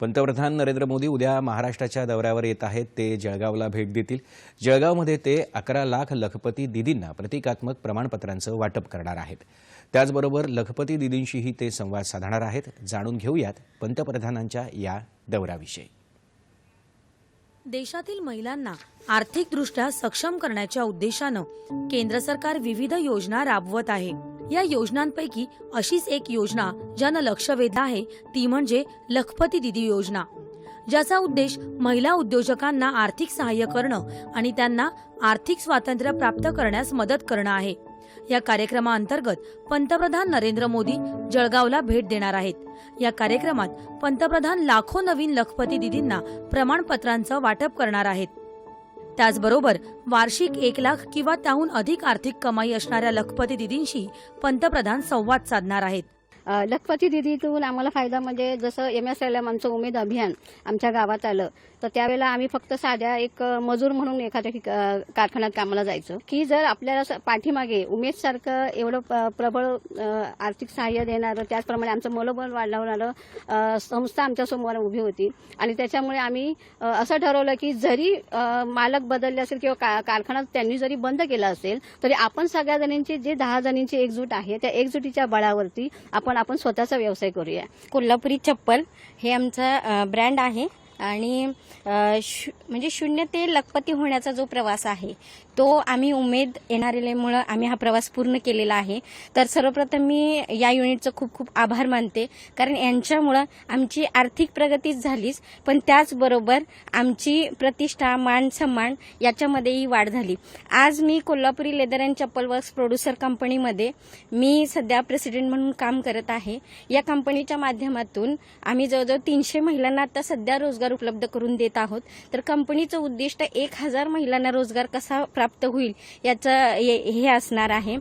पंतप्रधान नरेंद्र मोदी उद्या महाराष्ट्राच्या दौऱ्यावर येत आहेत. ते जळगावला भेट देतील. जळगावमध्ये ते अकरा लाख लखपती दिदींना प्रतिकात्मक प्रमाणपत्रांचं वाटप करणार आहेत. त्याचबरोबर लखपती दिदींशीही ते संवाद साधणार आहेत. जाणून घेऊयात पंतप्रधानांच्या या दौऱ्याविषयी. देशातील महिलांना आर्थिकदृष्ट्या सक्षम करण्याच्या उद्देशानं केंद्र सरकार विविध योजना राबवत आहे. या योजनांपैकी अशीच एक योजना ज्यानं लक्ष वेधलं आहे ती म्हणजे लखपती दिदी योजना. ज्याचा उद्देश महिला उद्योजकांना आर्थिक सहाय्य करणं आणि त्यांना आर्थिक स्वातंत्र्य प्राप्त करण्यास मदत करणं आहे. या कार्यक्रमाअंतर्गत पंतप्रधान नरेंद्र मोदी जळगावला भेट देणार आहेत. या कार्यक्रमात पंतप्रधान लाखो नवीन लखपती दिदींना प्रमाणपत्रांचं वाटप करणार आहेत. त्याचबरोबर वार्षिक एक लाख किंवा त्याहून अधिक आर्थिक कमाई असणाऱ्या लखपती दिदींशी पंतप्रधान संवाद साधणार आहेत. लखपती दिदीतून आम्हाला फायदा म्हणजे जसं एम एस एल एम आमचं उमेद अभियान आमच्या गावात आलं तर त्यावेळेला आम्ही फक्त साध्या एक मजूर म्हणून एखाद्या कारखान्यात कामाला जायचं. की जर आपल्याला स- पाठीमागे उमेदसारखं एवढं प्रबळ आर्थिक सहाय्य देणारं त्याचप्रमाणे आमचं मनोबल वाढवणारं संस्था आमच्यासमोर उभी होती. आणि त्याच्यामुळे आम्ही असं ठरवलं की जरी मालक बदलले असेल किंवा का- कारखाना त्यांनी जरी बंद केला असेल तरी आपण सगळ्या जणींची जे दहा जणींची एकजूट आहे त्या एकजुटीच्या बळावरती आपण आपण स्वतःचा व्यवसाय करूया. कोल्हापुरी चप्पल हे आमचा ब्रँड आहे. आणि शु म्हणजे शून्य ते लखपती होण्याचा जो प्रवास आहे तो आम्ही उमेद येणारेमुळं आम्ही हा प्रवास पूर्ण केलेला आहे. तर सर्वप्रथम मी या युनिटचं खूप खूप आभार मानते. कारण यांच्यामुळं आमची आर्थिक प्रगतीच झालीच पण त्याचबरोबर आमची प्रतिष्ठा मान सन्मान याच्यामध्येही वाढ झाली. आज मी Kolhapuri leather and chappal works producer कंपनीमध्ये मी सध्या प्रेसिडेंट म्हणून काम करत आहे. या कंपनीच्या माध्यमातून आम्ही जवळजवळ तीनशे महिलांना आता सध्या रोजगार उपलब्ध करून देत आहोत. तर कंपनीचं उद्दिष्ट एक हजार महिलांना रोजगार कसा प्राप्त होईल याचं हे असणार आहे.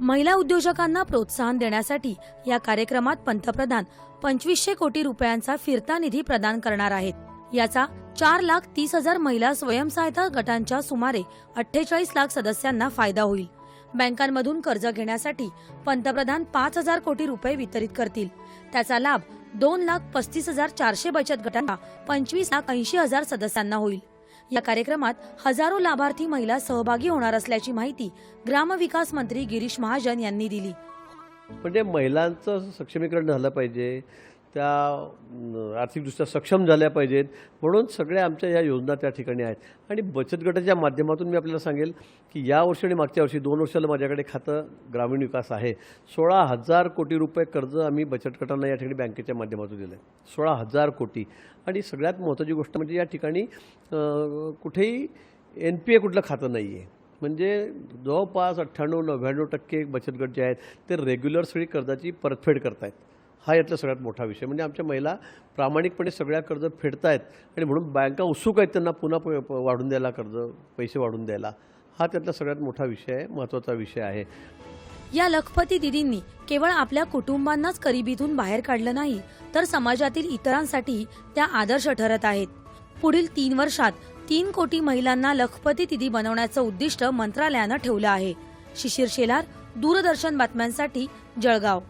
महिला उद्योजकांना प्रोत्साहन देण्यासाठी या कार्यक्रमात पंतप्रधान पंचवीसशे कोटी रुपयांचा फिरता निधी प्रदान करणार आहेत. याचा चार लाख तीस हजार महिला स्वयंसहायता गटांच्या सुमारे अठ्ठेचाळीस लाख सदस्यांना फायदा होईल. बँकांमधून कर्ज घेण्यासाठी पंतप्रधान पाच हजार कोटी रुपये वितरित करतील. त्याचा लाभ दोन लाख पस्तीस हजार चारशे बचत गटांना पंचवीस लाख ऐंशी हजार सदस्यांना होईल. या कार्यक्रमात हजारो लाभार्थी महिला सहभागी होणार असल्याची माहिती ग्रामविकास मंत्री गिरीश महाजन यांनी दिली. म्हणजे महिलांचं सक्षमीकरण झालं पाहिजे त्या आर्थिकदृष्ट्या सक्षम झाल्या पाहिजेत. म्हणून सगळ्या आमच्या या योजना त्या ठिकाणी आहेत. आणि बचत गटाच्या माध्यमातून मी आपल्याला सांगेल की या वर्षी आणि मागच्या वर्षी दोन वर्षाला माझ्याकडे खातं ग्रामीण विकास आहे. सोळा हजार कोटी रुपये कर्ज आम्ही बचत गटांना या ठिकाणी बँकेच्या माध्यमातून दिलं आहे सोळा हजार कोटी. आणि सगळ्यात महत्त्वाची गोष्ट म्हणजे या ठिकाणी कुठेही एन पी ए कुठलं खातं नाही आहे म्हणजे जवळपास अठ्ठ्याण्णव नव्याण्णव टक्के बचत गट जे आहेत ते रेग्युलर सगळी कर्जाची परतफेड करतायत. हा यातला सगळ्यात मोठा विषय. म्हणजे आमच्या महिला प्रामाणिकपणे सगळ्या कर्ज फेडतायत आणि म्हणून बँका उत्सुक आहेत त्यांना पुन्हा प- प- वाढून द्यायला कर्ज पैसे वाढून द्यायला. हा त्यातला सगळ्यात मोठा विषय आहे महत्त्वाचा विषय आहे. या लखपती दिदींनी केवळ आपल्या कुटुंबांनाच गरिबीतून बाहेर काढलं नाही तर समाजातील इतरांसाठी त्या आदर्श ठरत आहेत. पुढील तीन वर्षात तीन कोटी महिलांना लखपती दिदी बनवण्याचं उद्दिष्ट मंत्रालयानं ठेवलं आहे. शिशिर शेलार दूरदर्शन बातम्यांसाठी जळगाव.